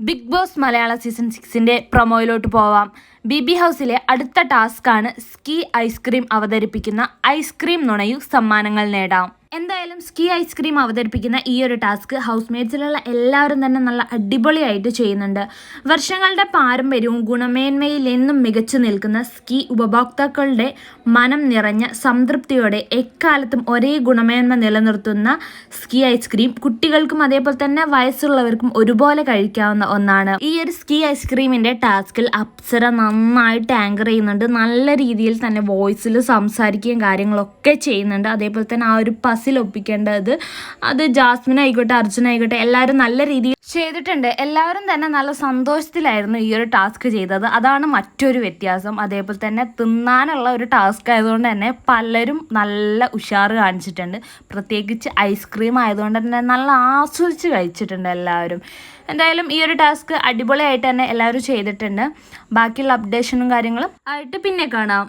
Big boss മലയാള season സിക്സിന്റെ പ്രൊമോയിലോട്ട് പോവാം. ബി ബി ഹൗസിലെ അടുത്ത ടാസ്ക് ആണ് സ്കീ ഐസ്ക്രീം അവതരിപ്പിക്കുന്ന ഐസ്ക്രീം നുണയു സമ്മാനങ്ങൾ നേടാം. എന്തായാലും സ്കി ഐസ്ക്രീം അവതരിപ്പിക്കുന്ന ഈ ഒരു ടാസ്ക് ഹൗസ് മേറ്റ്സിലുള്ള എല്ലാവരും തന്നെ നല്ല അടിപൊളിയായിട്ട് ചെയ്യുന്നുണ്ട്. വർഷങ്ങളുടെ പാരമ്പര്യവും ഗുണമേന്മയിൽ എന്നും മികച്ചു നിൽക്കുന്ന സ്കീ ഉപഭോക്താക്കളുടെ മനം നിറഞ്ഞ സംതൃപ്തിയോടെ എക്കാലത്തും ഒരേ ഗുണമേന്മ നിലനിർത്തുന്ന സ്കി ഐസ്ക്രീം കുട്ടികൾക്കും അതേപോലെ തന്നെ വയസ്സുള്ളവർക്കും ഒരുപോലെ കഴിക്കാവുന്ന ഒന്നാണ്. ഈ ഒരു സ്കീ ഐസ്ക്രീമിന്റെ ടാസ്കിൽ അപ്സര നന്നായിട്ട് ആങ്കർ ചെയ്യുന്നുണ്ട്. നല്ല രീതിയിൽ തന്നെ വോയിസിൽ സംസാരിക്കുകയും കാര്യങ്ങളൊക്കെ ചെയ്യുന്നുണ്ട്. അതേപോലെ തന്നെ ആ ഒരു പസിൽ ഒപ്പിക്കേണ്ടത്. അത് ജാസ്മിൻ ആയിക്കോട്ടെ അർജുൻ ആയിക്കോട്ടെ എല്ലാവരും നല്ല രീതിയിൽ ചെയ്തിട്ടുണ്ട്. എല്ലാവരും തന്നെ നല്ല സന്തോഷത്തിലായിരുന്നു ഈ ഒരു ടാസ്ക് ചെയ്തത്. അതാണ് മറ്റൊരു വ്യത്യാസം. അതേപോലെ തന്നെ തിന്നാനുള്ള ഒരു ടാസ്ക് ആയതുകൊണ്ട് തന്നെ പലരും നല്ല ഉഷാർ കാണിച്ചിട്ടുണ്ട്. പ്രത്യേകിച്ച് ഐസ്ക്രീം ആയതുകൊണ്ട് തന്നെ നല്ല ആസ്വദിച്ച് കഴിച്ചിട്ടുണ്ട് എല്ലാവരും. എന്തായാലും ഈ ഒരു ടാസ്ക് അടിപൊളിയായിട്ട് തന്നെ എല്ലാവരും ചെയ്തിട്ടുണ്ട്. ബാക്കിയുള്ള അപ്ഡേഷനും കാര്യങ്ങളും ആയിട്ട് പിന്നെ കാണാം.